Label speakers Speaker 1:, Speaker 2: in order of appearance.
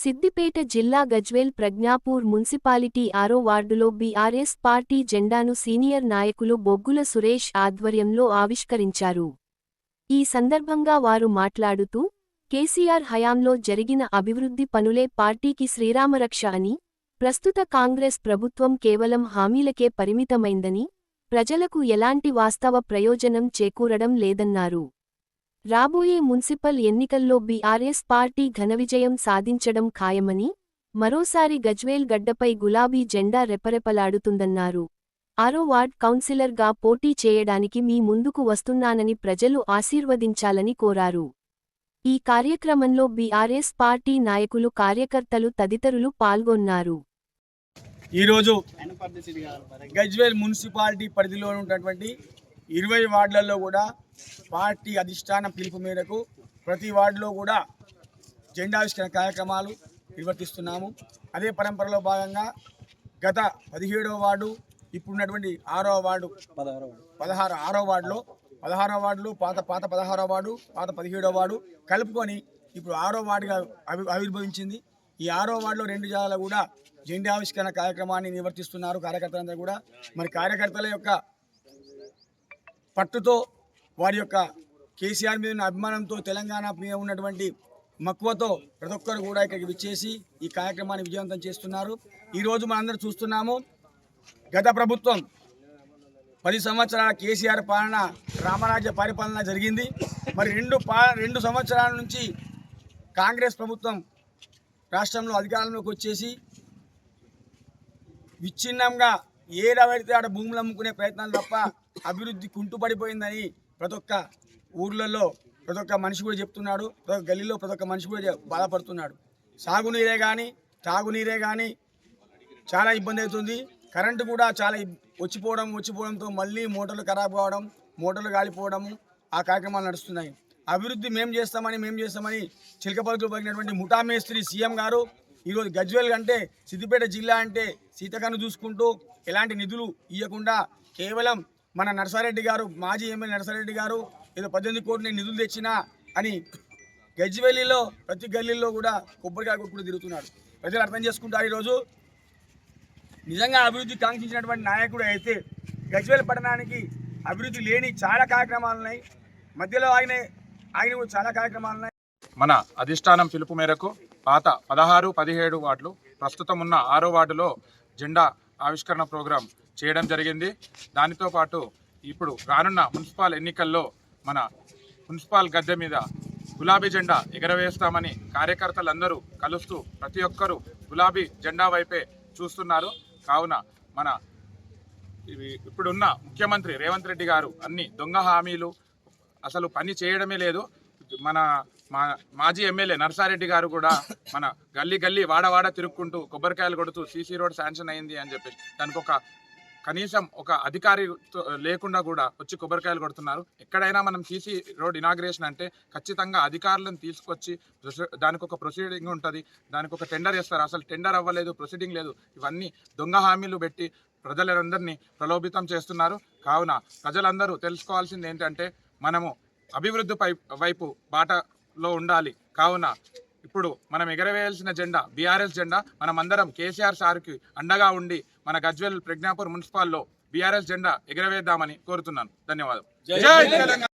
Speaker 1: సిద్దిపేట జిల్లా గజ్వేల్ ప్రజ్ఞాపూర్ మున్సిపాలిటీ ఆరో వార్డులో బీఆర్ఎస్ పార్టీ జెండాను సీనియర్ నాయకులు బొగ్గుల సురేష్ ఆధ్వర్యంలో ఆవిష్కరించారు. ఈ సందర్భంగా వారు మాట్లాడుతూ కేసీఆర్ హయాంలో జరిగిన అభివృద్ధి పనులే పార్టీకి శ్రీరామరక్ష అని ప్రస్తుత కాంగ్రెస్ ప్రభుత్వం కేవలం హామీలకే పరిమితమైందని ప్రజలకు ఎలాంటి వాస్తవ ప్రయోజనం చేకూరడం లేదన్నారు. రాబోయే మున్సిపల్ ఎన్నికల్లో బీఆర్ఎస్ పార్టీ ఘనవిజయం సాధించడం ఖాయమని మరోసారి గజ్వేల్ గడ్డపై గులాబీ జెండా రెపరెపలాడుతుందన్నారు. ఆరో వార్డ్ కౌన్సిలర్గా పోటీ చేయడానికి మీ ముందుకు వస్తున్నానని ప్రజలు ఆశీర్వదించాలని కోరారు. ఈ కార్యక్రమంలో బీఆర్ఎస్ పార్టీ నాయకులు కార్యకర్తలు తదితరులు పాల్గొన్నారు.
Speaker 2: ఈరోజు గజ్వేల్ మున్సిపాలిటీ పరిధిలో ఉన్నటువంటి ఇరవై వార్డులలో కూడా పార్టీ అధిష్టాన పిలుపు మేరకు ప్రతి వార్డులో కూడా జెండావిష్కరణ కార్యక్రమాలు నిర్వర్తిస్తున్నాము. అదే పరంపరలో భాగంగా గత పదిహేడవ వార్డు ఇప్పుడున్నటువంటి ఆరవ వార్డు పదహారు ఆరో వార్డులో పదహారో వార్డులు పాత పాత పదహారో వార్డు పాత పదిహేడో వార్డు కలుపుకొని ఇప్పుడు ఆరో వార్డుగా అవి ఆవిర్భవించింది. ఈ ఆరో వార్డులో రెండు జాగాల కూడా జెండా ఆవిష్కరణ కార్యక్రమాన్ని నిర్వర్తిస్తున్నారు కార్యకర్తలందరూ కూడా. మరి కార్యకర్తల యొక్క పట్టుతో వారి యొక్క కేసీఆర్ మీద ఉన్న అభిమానంతో తెలంగాణ మీద ఉన్నటువంటి మక్కువతో ప్రతి ఒక్కరు కూడా ఇక్కడికి విచ్చేసి ఈ కార్యక్రమాన్ని విజయవంతం చేస్తున్నారు. ఈరోజు మనందరూ చూస్తున్నాము గత ప్రభుత్వం పది సంవత్సరాల కేసీఆర్ పాలన రామరాజ్య పరిపాలన జరిగింది. మరి రెండు పా రెండు సంవత్సరాల నుంచి కాంగ్రెస్ ప్రభుత్వం రాష్ట్రంలో అధికారంలోకి వచ్చేసి విచ్ఛిన్నంగా ఏడవైతే ఆడ భూములు అమ్ముకునే ప్రయత్నాలు తప్ప అభివృద్ధి కుంటుపడిపోయిందని ప్రతి ఒక్క ఊర్లలో ప్రతి ఒక్క మనిషి కూడా చెప్తున్నాడు ప్రతి ఒక్క గల్లీలో ప్రతి ఒక్క మనిషి కూడా బాధపడుతున్నాడు. సాగునీరే కానీ తాగునీరే కానీ చాలా ఇబ్బంది అవుతుంది. కరెంటు కూడా చాలా వచ్చిపోవడం వచ్చిపోవడంతో మళ్ళీ మోటార్లు ఖరాబ్ కావడం మోటార్లు కాలిపోవడము ఆ కార్యక్రమాలు నడుస్తున్నాయి. అభివృద్ధి మేము చేస్తామని మేము చేస్తామని చిలకపల్లితో పలికినటువంటి ముఠా మేస్త్రి సీఎం గారు ఈరోజు గజ్వేల్ అంటే సిద్దిపేట జిల్లా అంటే సీతకన్ను చూసుకుంటూ ఎలాంటి నిధులు ఇవ్వకుండా కేవలం మన నరసారెడ్డి గారు మాజీ ఎమ్మెల్యే నరసారెడ్డి గారు ఏదో పద్దెనిమిది కోట్లు నిధులు తెచ్చినా అని గజ్వేలీలో ప్రతి గల్లీలో కూడా కొబ్బరికాయ కొట్టుకుని తిరుగుతున్నాడు ప్రజలు అర్థం చేసుకుంటారు ఈరోజు. నిజంగా అభివృద్ధి కాంక్షించినటువంటి నాయకుడు అయితే గజ్వేల్ పట్టణానికి అభివృద్ధి లేని చాలా కార్యక్రమాలు ఉన్నాయి మధ్యలో ఆయన ఆయన కూడా చాలా కార్యక్రమాలు ఉన్నాయి
Speaker 3: మన అధిష్టానం పిలుపు మేరకు పాత పదహారు పదిహేడు వార్డులు ప్రస్తుతం ఉన్న ఆరో వార్డులో జెండా ఆవిష్కరణ ప్రోగ్రాం చేయడం జరిగింది. దానితో పాటు ఇప్పుడు రానున్న మున్సిపల్ ఎన్నికల్లో మన మున్సిపల్ గద్దె మీద గులాబీ జెండా ఎగరవేస్తామని కార్యకర్తలందరూ కలుస్తూ ప్రతి ఒక్కరూ గులాబీ జెండా వైపే చూస్తున్నారు. కావున మన ఇవి ఇప్పుడున్న ముఖ్యమంత్రి రేవంత్ రెడ్డి గారు అన్ని దొంగ హామీలు అసలు పని చేయడమే లేదు. మన మా మాజీ ఎమ్మెల్యే నర్సారెడ్డి గారు కూడా మన గల్లీ గల్లీ వాడవాడ తిరుక్కుంటూ కొబ్బరికాయలు కొడుతూ సీసీ రోడ్ శాంక్షన్ అయింది అని చెప్పేసి దానికి ఒక కనీసం ఒక అధికారి లేకుండా కూడా వచ్చి కొబ్బరికాయలు కొడుతున్నారు. ఎక్కడైనా మనం సీసీ రోడ్ ఇనాగ్రేషన్ అంటే ఖచ్చితంగా అధికారులను తీసుకొచ్చి దానికి ఒక ప్రొసీడింగ్ ఉంటుంది దానికి ఒక టెండర్ చేస్తారు. అసలు టెండర్ అవ్వలేదు ప్రొసీడింగ్ లేదు. ఇవన్నీ దొంగ హామీలు పెట్టి ప్రజలందరినీ ప్రలోభితం చేస్తున్నారు. కావున ప్రజలందరూ తెలుసుకోవాల్సింది ఏంటంటే మనము అభివృద్ధి వైపు బాటలో ఉండాలి. కావున ఇప్పుడు మనం ఎగరవేయాల్సిన జెండా బీఆర్ఎస్ జెండా మనం అందరం కేసీఆర్ సార్కి అండగా ఉండి మన గజ్వేల్ ప్రజ్ఞాపూర్ మున్సిపాల్లో బీఆర్ఎస్ జెండా ఎగరవేద్దామని కోరుతున్నాను. ధన్యవాదం.